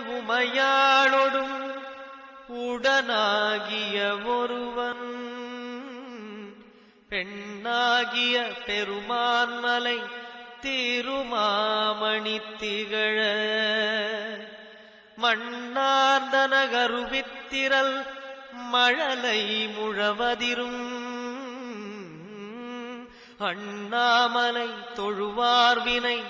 உமையாளொடும் உடனாகிய ஒருவன். பெண்ணாகிய பெருமான்மலை திருமாமணி திகழ. மண்ணார்ந்த நகருவித்திரல் மழலை முழவதிரும். அண்ணாமலை தொழுவார்வினை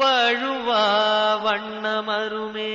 வழுவா வண்ணமருமே.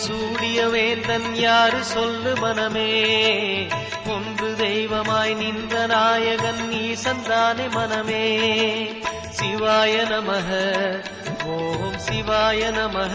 சூடிய வேந்தன் யாரு சொல்லு மனமே? ஒன்று தெய்வமாய் நின்ற நாயகன் ஈசந்தானே மனமே. சிவாய நமக ஓம் சிவாய நமக.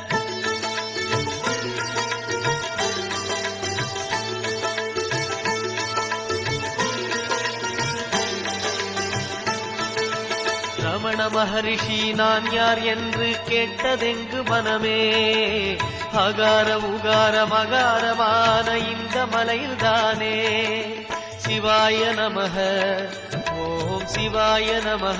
ரமண மகரிஷி நான் யார் என்று கேட்டதெங்கு மனமே? அகார உகார மகாரமான இந்த மலையில்தானே? சிவாய நமக ஓம் சிவாய நமக.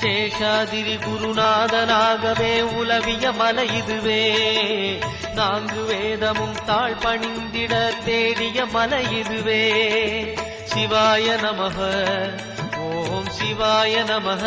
சேஷாதிரி குருநாதனாகவே உலவிய மலை இதுவே. நான்கு வேதமும் தாழ் பணிந்திட தேடிய மலை இதுவே. சிவாய நமக ஓம் சிவாய நமக.